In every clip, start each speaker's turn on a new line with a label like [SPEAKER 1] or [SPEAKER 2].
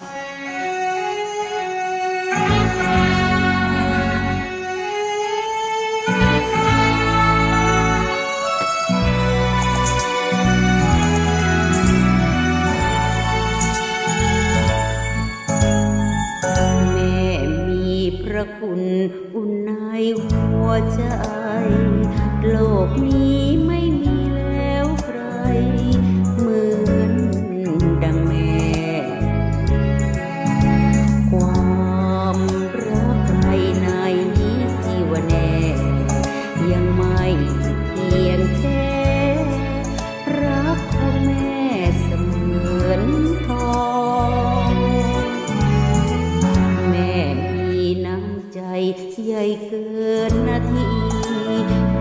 [SPEAKER 1] แม่มีพระคุณอุ่นในหัวใจ โลกนี้ไม่มี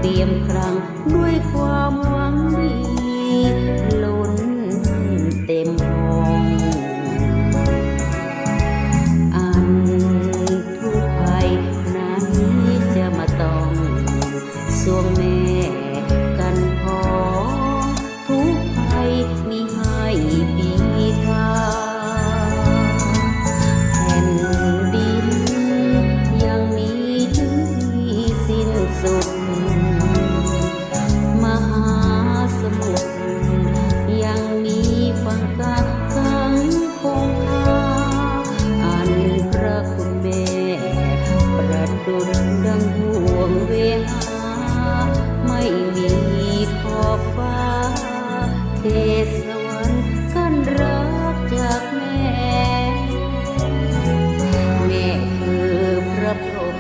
[SPEAKER 1] รียมครั้งด้วยความ ไม่มีขอบฟ้าเทสวรรค์กันรักจากแม่ แม่คือพระพรหม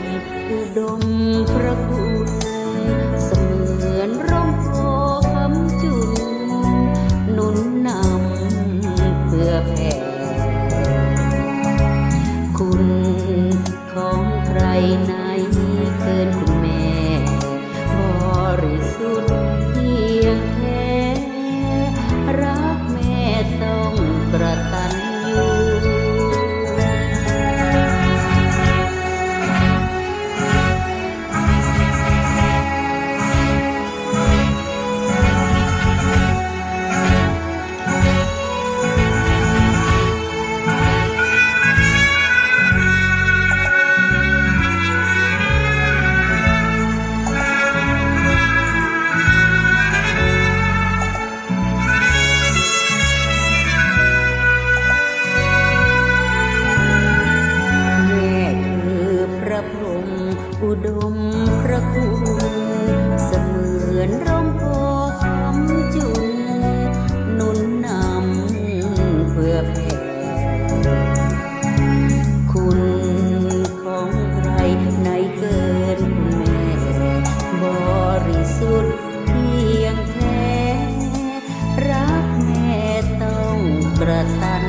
[SPEAKER 1] อุดม ดมพระคุณเสมือนร่มโพคำจุนนุนนำเพื่อแผ่คุณของใครในเกินแม่บริสุทธิ์เพียงแท้ รักแม่ต้องกระตัน